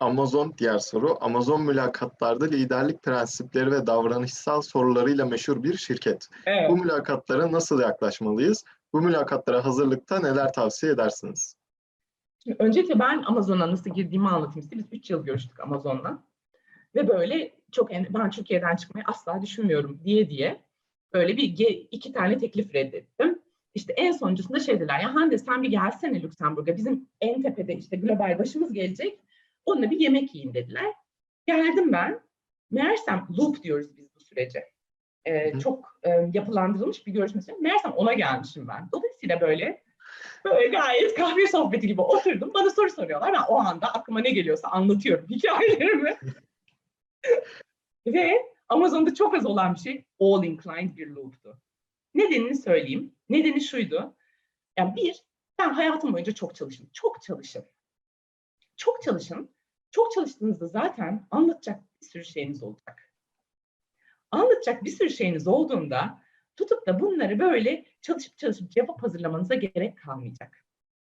Amazon diğer soru. Amazon mülakatlarda liderlik prensipleri ve davranışsal sorularıyla meşhur bir şirket. Evet. Bu mülakatlara nasıl yaklaşmalıyız? Bu mülakatlara hazırlıkta neler tavsiye edersiniz? Şimdi öncelikle ben Amazon'a nasıl girdiğimi anlatayım size. Biz 3 yıl görüştük Amazon'la. Ve böyle çok en- ben Türkiye'den çıkmayı asla düşünmüyorum diye diye böyle bir iki tane teklif reddettim. İşte en sonuncusunda şey dediler ya Hande sen bir gelsene Lüksemburg'a bizim en tepede işte global başımız gelecek onunla bir yemek yiyin dediler. Geldim ben. Meğersem loop diyoruz biz bu sürece. Ee, Hı çok e, yapılandırılmış bir görüşme süreci. Meğersem ona gelmişim ben. Dolayısıyla böyle Böyle gayet kahve sohbeti gibi oturdum. Bana soru soruyorlar. Ben o anda aklıma ne geliyorsa anlatıyorum hikayelerimi. Ve Amazon'da çok az olan bir şey all inclined bir loop'tu. Nedenini söyleyeyim. Nedeni şuydu. Yani bir, ben hayatım boyunca çok çalıştım. Çok çalışın. Çok çalışın. Çok çalıştığınızda zaten anlatacak bir sürü şeyiniz olacak. Anlatacak bir sürü şeyiniz olduğunda tutup da bunları böyle çalışıp çalışıp cevap hazırlamanıza gerek kalmayacak.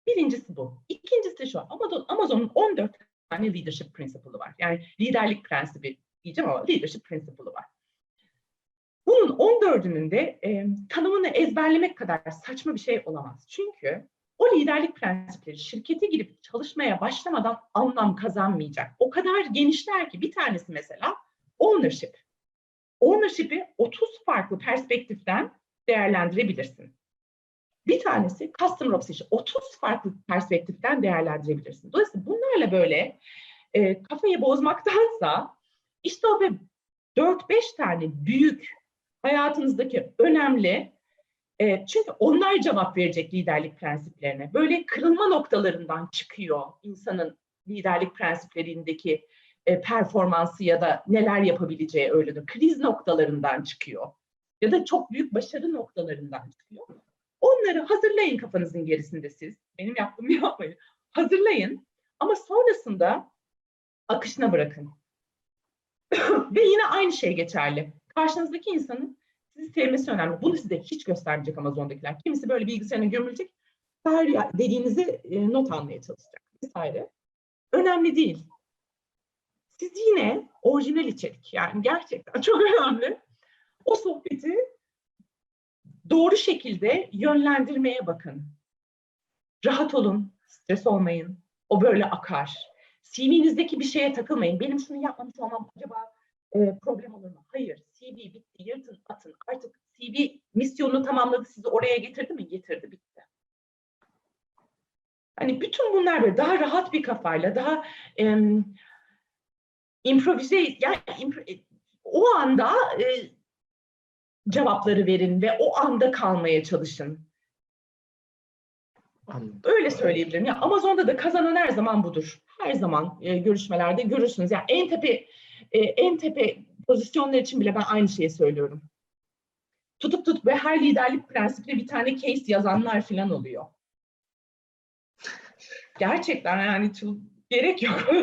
Birincisi bu. İkincisi de şu. Amazon, Amazon'un 14 tane leadership principle'ı var. Yani liderlik prensibi diyeceğim ama leadership principle'ı var. Bunun 14'ünün de e, tanımını ezberlemek kadar saçma bir şey olamaz. Çünkü o liderlik prensipleri şirkete girip çalışmaya başlamadan anlam kazanmayacak. O kadar genişler ki bir tanesi mesela ownership. Ownership'i 30 farklı perspektiften değerlendirebilirsin. Bir tanesi customer obsession. 30 farklı perspektiften değerlendirebilirsin. Dolayısıyla bunlarla böyle e, kafayı bozmaktansa işte o ve 4-5 tane büyük hayatınızdaki önemli e, çünkü onlar cevap verecek liderlik prensiplerine. Böyle kırılma noktalarından çıkıyor insanın liderlik prensiplerindeki e, performansı ya da neler yapabileceği öyledir. Kriz noktalarından çıkıyor. Ya da çok büyük başarı noktalarından çıkıyor. Onları hazırlayın kafanızın gerisinde siz. Benim yaptığımı yapmayın. Hazırlayın ama sonrasında akışına bırakın. Ve yine aynı şey geçerli. Karşınızdaki insanın sizi sevmesi önemli. Bunu size hiç göstermeyecek Amazon'dakiler. Kimisi böyle bilgisayarına gömülecek. Her dediğinizi e, not almaya çalışacak vesaire. Önemli değil. Siz yine orijinal içerik yani gerçekten çok önemli. O sohbeti doğru şekilde yönlendirmeye bakın. Rahat olun, stres olmayın. O böyle akar. CV'nizdeki bir şeye takılmayın. Benim şunu yapmamış olmam acaba e, problem olur mu? Hayır. CV bitti. Yırtın, atın. Artık CV misyonunu tamamladı. Sizi oraya getirdi mi? Getirdi, bitti. Hani bütün bunlar böyle daha rahat bir kafayla, daha em, improvize, yani impro- e, o anda e, cevapları verin ve o anda kalmaya çalışın. Anladım. Öyle söyleyebilirim. Ya Amazon'da da kazanan her zaman budur. Her zaman e, görüşmelerde görürsünüz. Yani en tepe e, en tepe pozisyonlar için bile ben aynı şeyi söylüyorum. Tutup tutup ve her liderlik prensiple bir tane case yazanlar falan oluyor. Gerçekten yani gerek yok.